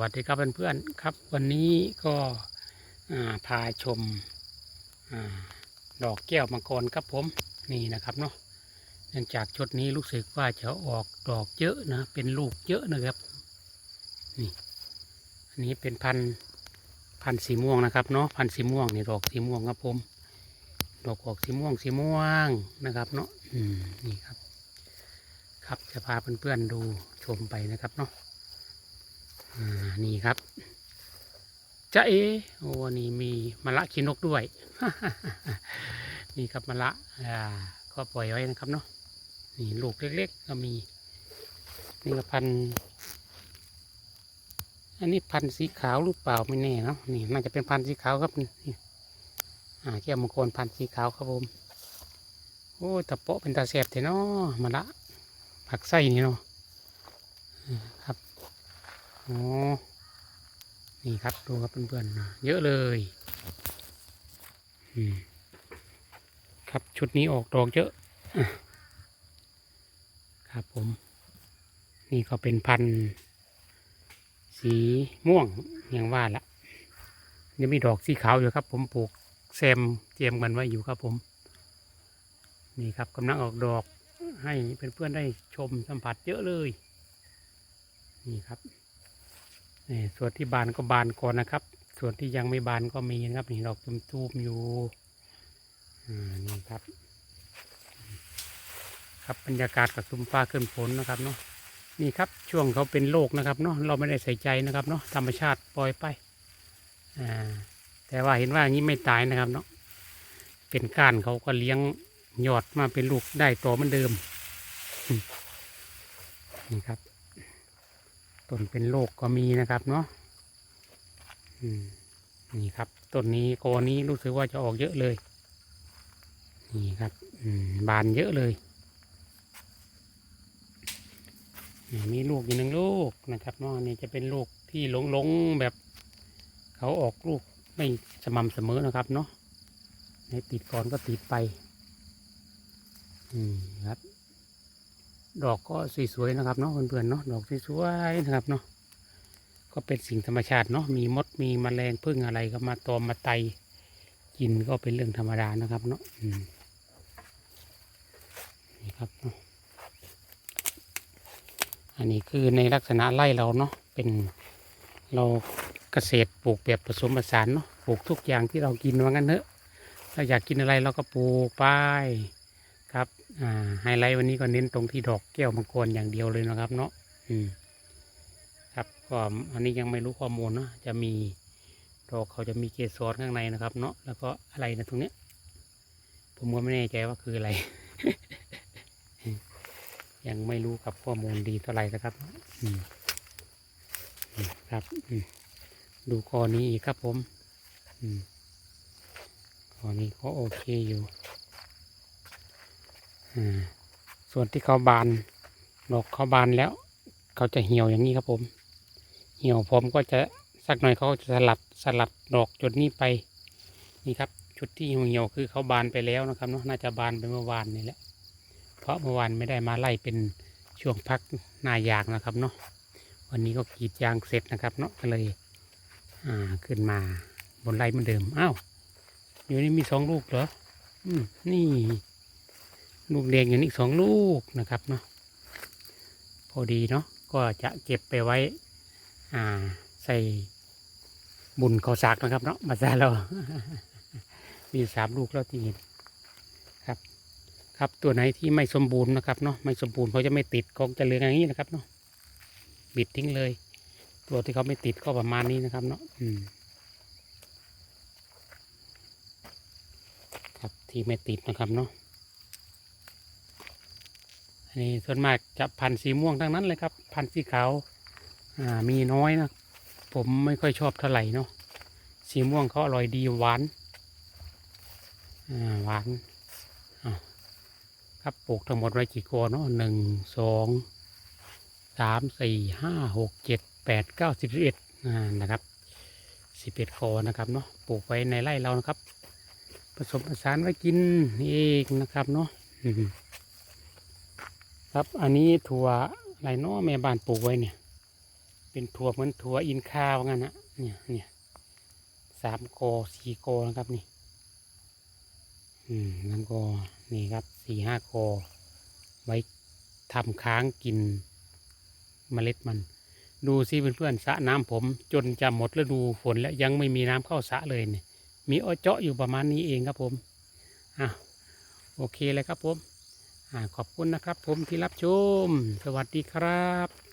วัสดีครับเพื่อนๆครับ วันนี้ก็พาชมอดอกแก้วมังกรครับผมนี่นะครับเนาะเนื่องจากชุดนี้รู้สึกว่าจะออกดอกเยอะนะเป็นลูกเยอะนะครับนี่อันนี้เป็นพันพันสีม่วงนะครับเนาะพันสีม่วงนี่ดอกสีม่วงครับผมดอกออกสีม่วงสีม่วงนะครับเนาะนี่ครับ ครับจะพาเพื่อนๆดูชมไปนะครับเนาะ นี่ครับจะเอโอ้นี่มีมะละขีนกด้วย นี่ครับมะละอ่าก็ปล่อยไว้นะครับเนาะนี่ลูกเล็กๆ ก็มีนี่ก็พันอันนี้พันสีขาวหรือเปล่าไม่แน่เนาะนี่น่าจะเป็นพันสีขาวครับนี่อ่าแก้วมังกรพันสีขาวครับผมโอ้ตะโปะเป็นตาแสบเถอะเนาะมะละผักไส้นี่เนาะครับ อ๋อ นี่ครับดูครับเพื่อนๆเยอะเลยครับชุดนี้ออกดอกเยอะ ครับผม นี่ก็เป็นพันธุ์สีม่วงอย่างว่าละยังมีดอกสีขาวอยู่ครับ ผมปลูกแซมเตรียมกันไว้อยู่ครับผม นี่ครับกำลังออกดอกให้เพื่อนๆได้ชมสัมผัสเยอะเลย นี่ครับ นี่ส่วนที่บานก็บานก่อนนะครับ ส่วนที่ยังไม่บานก็มีนะครับนี่ดอกจุ่มๆอยู่นี่ครับ ครับบรรยากาศกับซุ้มฟ้าขึ้นฝนนะครับเนาะนี่ครับช่วงเขาเป็นโรคนะครับเนาะเราไม่ได้ใส่ใจนะครับเนาะธรรมชาติปล่อยไปอ่าแต่ว่าเห็นว่าอย่างนี้ไม่ตายนะครับเนาะเป็นก้านเขาก็เลี้ยงหยอดมาเป็นลูกได้ต่อเหมือนเดิมนี่ครับ ต้นเป็นโรคก็มีนะครับเนาะนี่ครับต้นนี้กอนี้รู้สึกว่าจะออกเยอะเลย นี่ครับบานเยอะเลยนี่มีลูกอยู่หนึ่งลูกนะครับเนาะนี่จะเป็นลูกที่หลงหลงๆแบบเขาออกลูกไม่สม่ำเสมอนะครับเนาะให้ติดก่อนก็ติดไป อืมครับ ดอกก็สวยๆนะครับเนาะเพื่อนๆเนาะดอกสวยๆนะครับเนาะก็เป็นสิ่งธรรมชาติเนาะมีมดมีแมลงพึ่งอะไรก็มาตอมมาไตกินก็เป็นเรื่องธรรมดานะครับเนาะนี่ครับเนาะอันนี้คือในลักษณะไร่เราเนาะเป็นเราเกษตรปลูกแบบผสมผสานเนาะปลูกทุกอย่างที่เรากินว่างั้นเถอะถ้าอยากกินอะไรเราก็ปลูกไป ไฮไลท์วันนี้ก็เน้นตรงที่ดอกแก้วมังกรอย่างเดียวเลยนะครับ เนาะอืมครับก็อันนี้ยังไม่รู้ข้อมูลเนาะจะมีดอกเขาจะมีเกสรข้างในนะครับ เนาะแล้วก็อะไรนะตรงเนี้ย ผมก็ไม่แน่ใจว่าคืออะไร ยังไม่รู้กับข้อมูลดีเท่าไหร่นะครับ อืมครับอืมดูข้อนี้อีกครับผม อืมข้อนี้ก็โอเคอยู่ ส่วนที่เขาบานดอกเขาบานแล้ว เขาจะเหี่ยวอย่างนี้ครับผม เหี่ยวผมก็จะสักหน่อยเขาจะสลัดสลัดดอกจุดนี้ไปนี่ครับชุดที่เหี่ยวคือเขาบานไปแล้วนะครับเนาะน่าจะบานไปเมื่อวานนี่แหละ เพราะเมื่อวานไม่ได้มาไล่เป็นช่วงพักหนายางนะครับเนาะวันนี้ก็กรีดยางเสร็จนะครับ เนาะก็เลยอ่าขึ้นมาบนไร่เหมือนเดิมอ้าวอยู่นี่มีสองลูกเหรออืมนี่ ลูกแดงอย่างนี้สองลูกนะครับเนาะพอดีเนาะก็จะเก็บไปไว้อ่าใส่บุญขอสากนะครับเนาะมาซาเรามีสามลูกแล้วที่เห็นครับ ครับตัวไหนที่ไม่สมบูรณ์นะครับเนาะไม่สมบูรณ์เขาจะไม่ติดกองจะเหลืองอย่างนี้นะครับเนาะบิดทิ้งเลย ตัวที่เขาไม่ติดก็ประมาณนี้นะครับเนาะอืมครับที่ไม่ติดนะครับเนาะ อันนี้ส่วนมากจะพันธุ์สีม่วงทั้งนั้นเลยครับ พันธุ์สีขาวอ่ามีน้อยนะ ผมไม่ค่อยชอบเท่าไหร่เนาะสีม่วงเขาอร่อยดีหวานอ่าหวานครับปลูกทั้งหมดไว้กี่กอเนาะหนึ่งสองสามสี่ห้าหกเจ็ดแปดเก้าสิบสิบเอ็ดอ่านะครับสิบเอ็ดคอนะครับเนาะปลูกไว้ในไร่เรานะครับ ผสมผสานไว้กินเองนะครับเนาะ ครับอันนี้ถั่วอะไรเนาะแม่บ้านปลูกไว้เนี่ย เป็นถั่วเหมือนถั่วอินคาวงั้นนะเนี่ยเนี่ยสามกอสี่กอนะครับนี่ อืมแล้วก็นี่ครับสี่ห้ากอไว้ทำค้างกินเมล็ดมัน ดูสิเพื่อนๆสระน้ำผม จนจะหมดฤดูฝนแล้วยังไม่มีน้ำเข้าสระเลยเนี่ย มีอ้อเจาะอยู่ประมาณนี้เองครับผมอะโอเคเลยครับผม ขอบคุณนะครับผมที่รับชม สวัสดีครับ